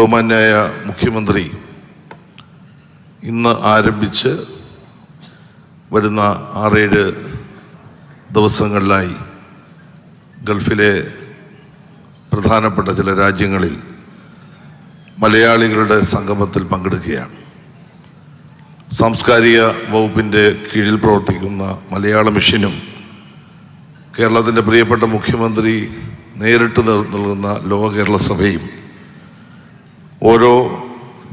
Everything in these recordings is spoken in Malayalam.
ബഹുമാന്യായ മുഖ്യമന്ത്രി ഇന്ന് ആരംഭിച്ച് വരുന്ന ആറേഴ് ദിവസങ്ങളിലായി ഗൾഫിലെ പ്രധാനപ്പെട്ട ചില രാജ്യങ്ങളിൽ മലയാളികളുടെ സംഗമത്തിൽ പങ്കെടുക്കുകയാണ്. സാംസ്കാരിക വകുപ്പിന്റെ കീഴിൽ പ്രവർത്തിക്കുന്ന മലയാള മിഷനും കേരളത്തിന്റെ പ്രിയപ്പെട്ട മുഖ്യമന്ത്രി നേരിട്ട് നൽകുന്ന ലോക കേരള സഭയും ഓരോ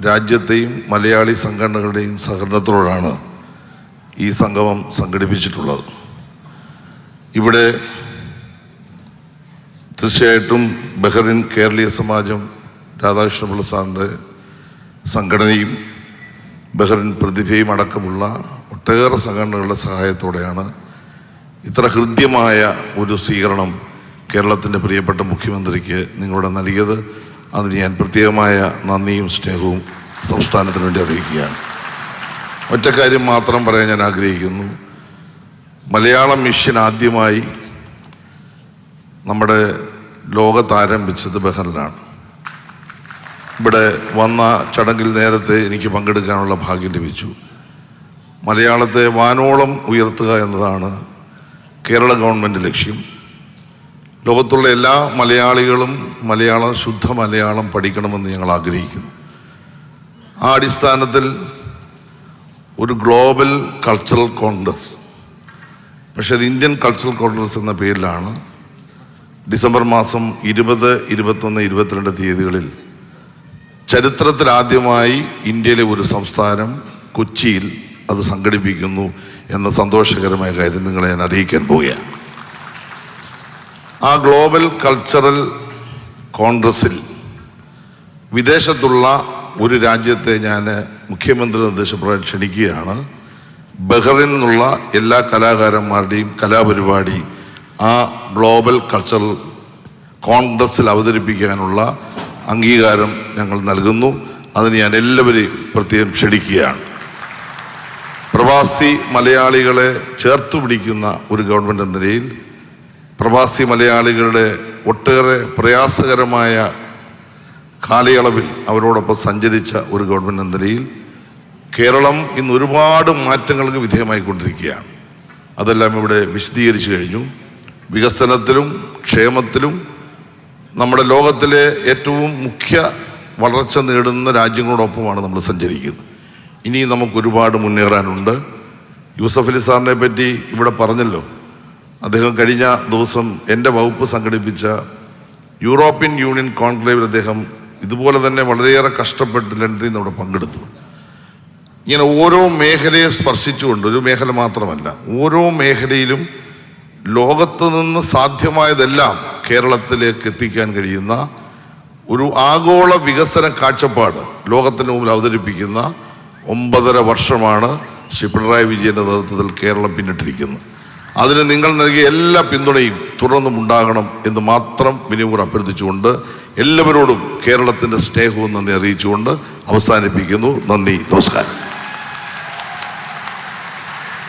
രാജ്യത്തെയും മലയാളി സംഘടനകളുടെയും സഹകരണത്തോടാണ് ഈ സംഗമം സംഘടിപ്പിച്ചിട്ടുള്ളത്. ഇവിടെ തീർച്ചയായിട്ടും ബഹ്റിൻ കേരളീയ സമാജം രാധാകൃഷ്ണപിള്ള സാറിന്റെ സംഘടനയും ബഹ്റിൻ പ്രതിഭയും അടക്കമുള്ള ഒട്ടേറെ സംഘടനകളുടെ സഹായത്തോടെയാണ് ഇത്ര ഹൃദ്യമായ ഒരു സ്വീകരണം കേരളത്തിന്റെ പ്രിയപ്പെട്ട മുഖ്യമന്ത്രിക്ക് നിങ്ങളുടെ നൽകിയത്. അതിന് ഞാൻ പ്രത്യേകമായ നന്ദിയും സ്നേഹവും സംസ്ഥാനത്തിന് വേണ്ടി അറിയിക്കുകയാണ്. ഒറ്റ കാര്യം മാത്രം പറയാൻ ഞാൻ ആഗ്രഹിക്കുന്നു. മലയാളം മിഷൻ ആദ്യമായി നമ്മുടെ ലോകത്ത് ആരംഭിച്ചത് ബഹറിലാണ് ഇവിടെ വന്ന ചടങ്ങിൽ നേരത്തെ എനിക്ക് പങ്കെടുക്കാനുള്ള ഭാഗ്യം ലഭിച്ചു. മലയാളത്തെ വാനോളം ഉയർത്തുക എന്നതാണ് കേരള ഗവൺമെന്റ് ലക്ഷ്യം. ലോകത്തുള്ള എല്ലാ മലയാളികളും മലയാളം ശുദ്ധ മലയാളം പഠിക്കണമെന്ന് ഞങ്ങൾ ആഗ്രഹിക്കുന്നു. ആ അടിസ്ഥാനത്തിൽ ഒരു ഗ്ലോബൽ കൾച്ചറൽ കോൺഗ്രസ് പക്ഷെ അത് ഇന്ത്യൻ കൾച്ചറൽ കോൺഗ്രസ് എന്ന പേരിലാണ് ഡിസംബർ മാസം ഇരുപത് ഇരുപത്തൊന്ന് ഇരുപത്തിരണ്ട് തീയതികളിൽ ചരിത്രത്തിലാദ്യമായി ഇന്ത്യയിലെ ഒരു സംസ്ഥാനം കൊച്ചിയിൽ അത് സംഘടിപ്പിക്കുന്നു എന്ന സന്തോഷകരമായ കാര്യം നിങ്ങളെ ഞാൻ അറിയിക്കാൻ പോവുകയാണ്. ആ ഗ്ലോബൽ കൾച്ചറൽ കോൺഗ്രസിൽ വിദേശത്തുള്ള ഒരു രാജ്യത്തെ ഞാൻ മുഖ്യമന്ത്രി നിർദ്ദേശപ്രകാരം ക്ഷണിക്കുകയാണ്. ബഹ്റിൻ നിന്നുള്ള എല്ലാ കലാകാരന്മാരുടെയും കലാപരിപാടി ആ ഗ്ലോബൽ കൾച്ചറൽ കോൺഗ്രസിൽ അവതരിപ്പിക്കാനുള്ള അംഗീകാരം ഞങ്ങൾ നൽകുന്നു. അതിന് ഞാൻ എല്ലാവരെയും പ്രത്യേകം ക്ഷണിക്കുകയാണ്. പ്രവാസി മലയാളികളെ ചേർത്തു പിടിക്കുന്ന ഒരു ഗവൺമെന്റ് എന്ന നിലയിൽ പ്രവാസി മലയാളികളുടെ ഒട്ടേറെ പ്രയാസകരമായ കാലയളവിൽ അവരോടൊപ്പം സഞ്ചരിച്ച ഒരു ഗവൺമെന്റ് എന്ന നിലയിൽ കേരളം ഇന്ന് ഒരുപാട് മാറ്റങ്ങൾക്ക് വിധേയമായിക്കൊണ്ടിരിക്കുകയാണ്. അതെല്ലാം ഇവിടെ വിശദീകരിച്ചു കഴിഞ്ഞു. വികസനത്തിലും ക്ഷേമത്തിലും നമ്മുടെ ലോകത്തിലെ ഏറ്റവും മുഖ്യ വളർച്ച നേടുന്ന രാജ്യങ്ങളോടൊപ്പമാണ് നമ്മൾ സഞ്ചരിക്കുന്നത്. ഇനി നമുക്ക് ഒരുപാട് മുന്നേറാനുണ്ട്. യൂസഫ് അലി സാറിനെ പറ്റി ഇവിടെ പറഞ്ഞല്ലോ. അദ്ദേഹം കഴിഞ്ഞ ദിവസം എന്റെ വകുപ്പ് സംഘടിപ്പിച്ച യൂറോപ്യൻ യൂണിയൻ കോൺക്ലേവിൽ അദ്ദേഹം ഇതുപോലെ തന്നെ വളരെയേറെ കഷ്ടപ്പെട്ട് ലണ്ടനിൽ നിന്ന് അവിടെ പങ്കെടുത്തു. ഇങ്ങനെ ഓരോ മേഖലയെ സ്പർശിച്ചുകൊണ്ട് ഒരു മേഖല മാത്രമല്ല ഓരോ മേഖലയിലും ലോകത്ത് നിന്ന് സാധ്യമായതെല്ലാം കേരളത്തിലേക്ക് എത്തിക്കാൻ കഴിയുന്ന ഒരു ആഗോള വികസന കാഴ്ചപ്പാട് ലോകത്തിന് മുമ്പിൽ അവതരിപ്പിക്കുന്ന ഒമ്പതര വർഷമാണ് ശ്രീ പിണറായി വിജയന്റെ നേതൃത്വത്തിൽ കേരളം പിന്നിട്ടിരിക്കുന്നത്. അതിന് നിങ്ങൾ നൽകിയ എല്ലാ പിന്തുണയും തുടർന്നും ഉണ്ടാകണം എന്ന് മാത്രം വിനിയോഗം അഭ്യർത്ഥിച്ചുകൊണ്ട് എല്ലാവരോടും കേരളത്തിന്റെ സ്നേഹവും നന്ദി അറിയിച്ചുകൊണ്ട് അവസാനിപ്പിക്കുന്നു. നന്ദി. നമസ്കാരം.